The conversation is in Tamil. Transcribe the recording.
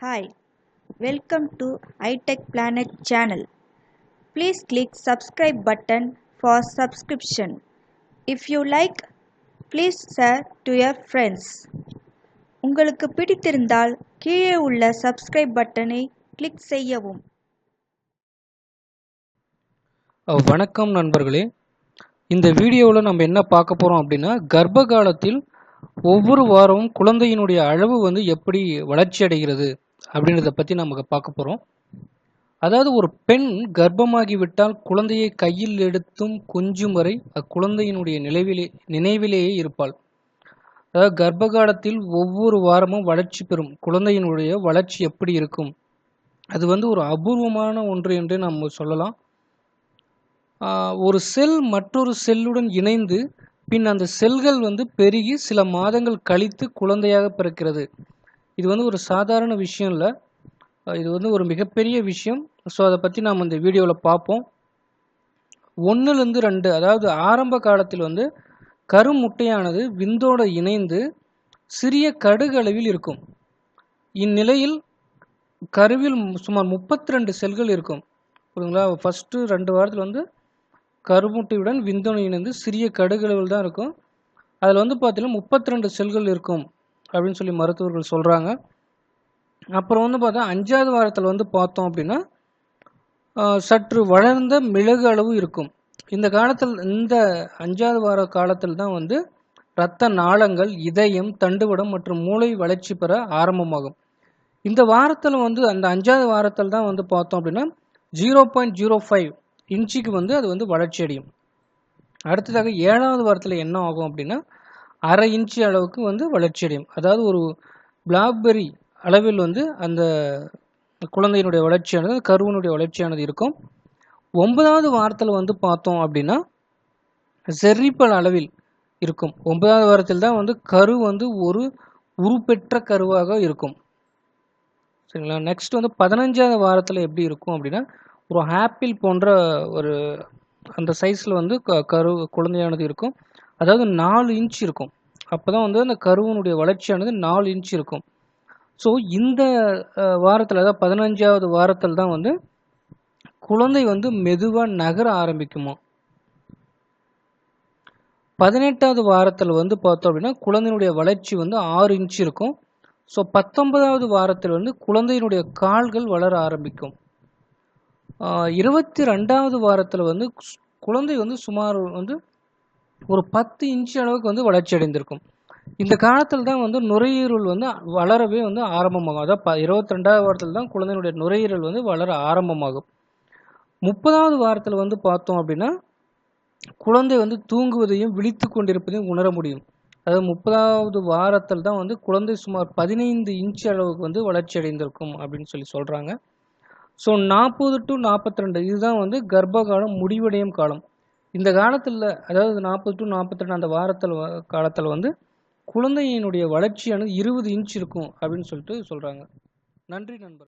Hi, welcome to iTech Planet channel. Please click subscribe button for subscription. If you like, please share to your friends. உங்களுக்கு பிடித்திருந்தால் கீழே உள்ள subscribe பட்டனை கிளிக் செய்யவும் வணக்கம் நண்பர்களே இந்த வீடியோவில் நம்ம என்ன பார்க்க போகிறோம் அப்படின்னா கர்ப்ப காலத்தில் ஒவ்வொரு வாரமும் குழந்தையினுடைய அளவு வந்து எப்படி வளர்ச்சி அடைகிறது அப்படின்றத பற்றி நம்ம பார்க்க போகிறோம் அதாவது ஒரு பெண் கர்ப்பமாகி விட்டால் குழந்தையை கையில் எடுத்தும் கொஞ்சும் வரை அக்குழந்தையினுடைய நினைவிலே நினைவிலேயே இருப்பாள். அதாவது கர்ப்ப காலத்தில் ஒவ்வொரு வாரமும் வளர்ச்சி பெறும். குழந்தையினுடைய வளர்ச்சி எப்படி இருக்கும்? அது வந்து ஒரு அபூர்வமான ஒன்று என்று நம்ம சொல்லலாம். ஒரு செல் மற்றொரு செல்லுடன் இணைந்து பின் அந்த செல்கள் வந்து பெருகி சில மாதங்கள் கழித்து குழந்தையாக பிறக்கிறது. இது வந்து ஒரு சாதாரண விஷயம் இல்லை. இது வந்து ஒரு மிகப்பெரிய விஷயம். ஸோ அதை பற்றி நாம் இந்த வீடியோவில் பார்ப்போம் ஒன்றுலேருந்து ரெண்டு அதாவது ஆரம்ப காலத்தில் வந்து கருமுட்டையானது விந்தோடு இணைந்து சிறிய கடுகளவில் இருக்கும். இந்நிலையில் கருவில் சுமார் முப்பத்தி ரெண்டு செல்கள் இருக்கும். புரியுங்களா ஃபஸ்ட்டு ரெண்டு வாரத்தில் வந்து கருமுட்டையுடன் விந்தோடு இணைந்து சிறிய கடுகளவில் தான் இருக்கும். அதில் வந்து பார்த்தீங்கன்னா முப்பத்தி ரெண்டு செல்கள் இருக்கும். அப்படின்னு சொல்லி மருத்துவர்கள் சொல்கிறாங்க அப்புறம் வந்து பார்த்தா அஞ்சாவது வாரத்தில் வந்து பார்த்தோம் அப்படின்னா சற்று வளர்ந்த மிளகு அளவு இருக்கும். இந்த காலத்தில் இந்த அஞ்சாவது வார காலத்தில் தான் வந்து இரத்த நாளங்கள் இதயம் தண்டுவடம் மற்றும் மூளை வளர்ச்சி பெற ஆரம்பமாகும். இந்த வாரத்தில் வந்து அந்த அஞ்சாவது வாரத்தில் தான் வந்து பார்த்தோம் அப்படின்னா ஜீரோ பாயிண்ட் ஜீரோ ஃபைவ் இன்ச்சுக்கு வந்து அது வந்து வளர்ச்சி அடையும். அடுத்ததாக ஏழாவது வாரத்தில் என்ன ஆகும் அப்படின்னா அரை இன்ச்சு அளவுக்கு வந்து வளர்ச்சி அடையும். அதாவது ஒரு பிளாக்பெரி அளவில் வந்து அந்த குழந்தையினுடைய வளர்ச்சியானது கருவனுடைய வளர்ச்சியானது இருக்கும். ஒன்பதாவது வாரத்தில் வந்து பார்த்தோம் அப்படின்னா செர்ரிப்பல் அளவில் இருக்கும். ஒன்பதாவது வாரத்தில் தான் வந்து கரு வந்து ஒரு உருப்பெற்ற கருவாக இருக்கும். சரிங்களா? நெக்ஸ்ட் வந்து பதினஞ்சாவது வாரத்தில் எப்படி இருக்கும் அப்படின்னா ஒரு ஆப்பிள் போன்ற ஒரு அந்த சைஸில் வந்து க கரு குழந்தையானது இருக்கும். அதாவது நாலு இன்ச் இருக்கும். அப்போ தான் வந்து அந்த கருவனுடைய வளர்ச்சியானது நாலு இன்ச் இருக்கும். ஸோ இந்த வாரத்தில் அதாவது பதினஞ்சாவது வாரத்தில் தான் வந்து குழந்தை வந்து மெதுவாக நகர ஆரம்பிக்குமா? பதினெட்டாவது வாரத்தில் வந்து பார்த்தோம் அப்படின்னா குழந்தையினுடைய வளர்ச்சி வந்து ஆறு இன்ச் இருக்கும். ஸோ பத்தொன்பதாவது வாரத்தில் வந்து குழந்தையினுடைய கால்கள் வளர ஆரம்பிக்கும். ஆஹ் இருபத்தி ரெண்டாவது வாரத்தில் வந்து குழந்தை வந்து சுமார் வந்து ஒரு பத்து இன்ச் அளவுக்கு வந்து வளர்ச்சி அடைந்திருக்கும். இந்த காலத்தில் தான் வந்து நுரையீரல் வந்து வளரவே வந்து ஆரம்பமாகும். அதாவது ப இருபத்தி ரெண்டாவது வாரத்தில் தான் குழந்தையினுடைய நுரையீரல் வந்து வளர ஆரம்பமாகும். முப்பதாவது வாரத்தில் வந்து பார்த்தோம் அப்படின்னா குழந்தை வந்து தூங்குவதையும் விழித்து கொண்டிருப்பதையும் உணர முடியும். அதாவது முப்பதாவது வாரத்தில் தான் வந்து குழந்தை சுமார் பதினைந்து இன்ச் அளவுக்கு வந்து வளர்ச்சி அடைந்திருக்கும் அப்படின்னு சொல்லி சொல்கிறாங்க ஸோ நாற்பது டு நாற்பத்தி ரெண்டு இதுதான் வந்து கர்ப்ப காலம் முடிவடையும் காலம். இந்த காலத்தில் அதாவது நாற்பது டு நாற்பத்தெட்டு அந்த வாரத்தில் வ- காலத்தில் வந்து குழந்தையினுடைய வளர்ச்சியானது இருபது இன்ச் இருக்கும் அப்படின்னு சொல்லிட்டு சொல்கிறாங்க நன்றி நண்பர்